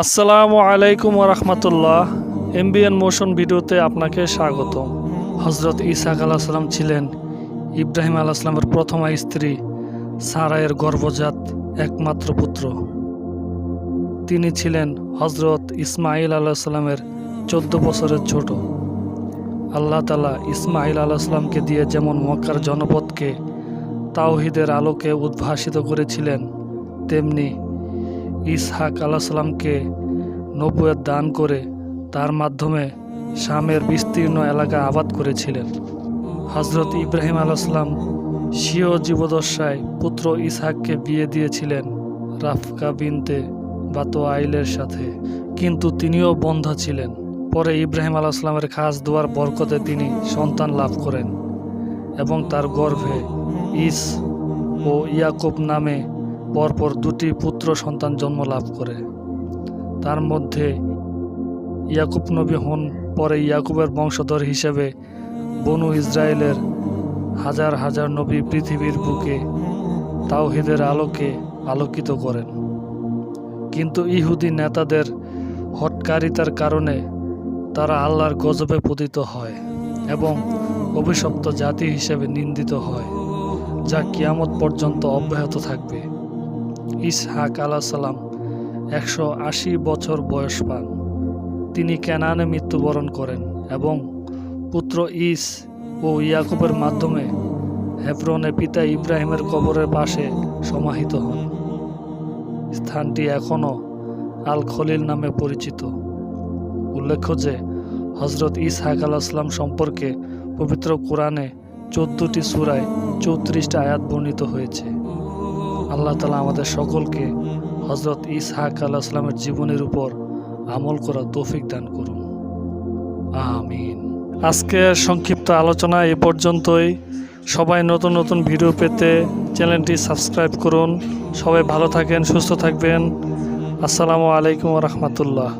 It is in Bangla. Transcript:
আসসালামু আলাইকুম রহমতুল্লাহ। এমবিএন মোশন ভিডিওতে আপনাকে স্বাগত হজরত ইসাক আলাহিসাল্লাম ছিলেন ইব্রাহিম আলাহিসাল্লামের প্রথম স্ত্রী সারায়ের গর্ভজাত একমাত্র পুত্র। তিনি ছিলেন হজরত ইসমাইল আলাহিসাল্লামের চোদ্দ বছরের ছোট। আল্লাহ তালা ইসমাইল আলাহিসাল্লামকে দিয়ে যেমন মক্কার জনপদকে তাওহিদের আলোকে উদ্ভাসিত করেছিলেন, তেমনি ইসহাক আলাহিসাল্লামকে নবুয়ের দান করে তার মাধ্যমে শামের বিস্তীর্ণ এলাকা আবাদ করেছিলেন। হজরত ইব্রাহিম আলাইসাল্লাম স্বীয় জীবদশায় পুত্র ইসহাককে বিয়ে দিয়েছিলেন রাফকা বিনতে বাতো আইলের সাথে। কিন্তু তিনিও বন্ধা ছিলেন। পরে ইব্রাহিম আলাইসাল্লামের খাস দোয়ার বরকতে তিনি সন্তান লাভ করেন এবং তার গর্ভে ইস ও ইয়াকুব নামে পরপর দুটি পুত্র সন্তান জন্ম লাভ করে। তার মধ্যে ইয়াকুব নবী হন, পরে ইয়াকুবের বংশধর হিসেবে বনু ইসরায়েলের হাজার হাজার নবী পৃথিবীর বুকে তাওহিদের আলোকে আলোকিত করেন। কিন্তু ইহুদি নেতাদের হটকারিতার কারণে তারা আল্লাহর গজবে পতিত হয় এবং অভিশপ্ত জাতি হিসেবে নিন্দিত হয়, যা কিয়ামত পর্যন্ত অব্যাহত থাকবে। ইসহাক আলাহ সালাম, একশো আশি বছর বয়স পান। তিনি ক্যানানে মৃত্যুবরণ করেন এবং পুত্র ইস ও ইয়াকুবের মাধ্যমে হেফরনে পিতা ইব্রাহিমের কবরের পাশে সমাহিত হন। স্থানটি এখনও আল খলিল নামে পরিচিত। উল্লেখ্য যে হজরত ইসহাক আলাহিসাম সম্পর্কে পবিত্র কোরআনে চোদ্দটি সুরায় চৌত্রিশটা আয়াত বর্ণিত হয়েছে। আল্লাহ তালা আমাদের সকলকে হজরত ইসহাক আলাহিসামের জীবনের উপর আমল করা তৌফিক দান করুন। আমিন। আজকের সংক্ষিপ্ত আলোচনা এ পর্যন্তই। সবাই নতুন নতুন ভিডিও পেতে চ্যানেলটি সাবস্ক্রাইব করুন। সবাই ভালো থাকেন, সুস্থ থাকবেন। আসসালামু আলাইকুম রহমতুল্লাহ।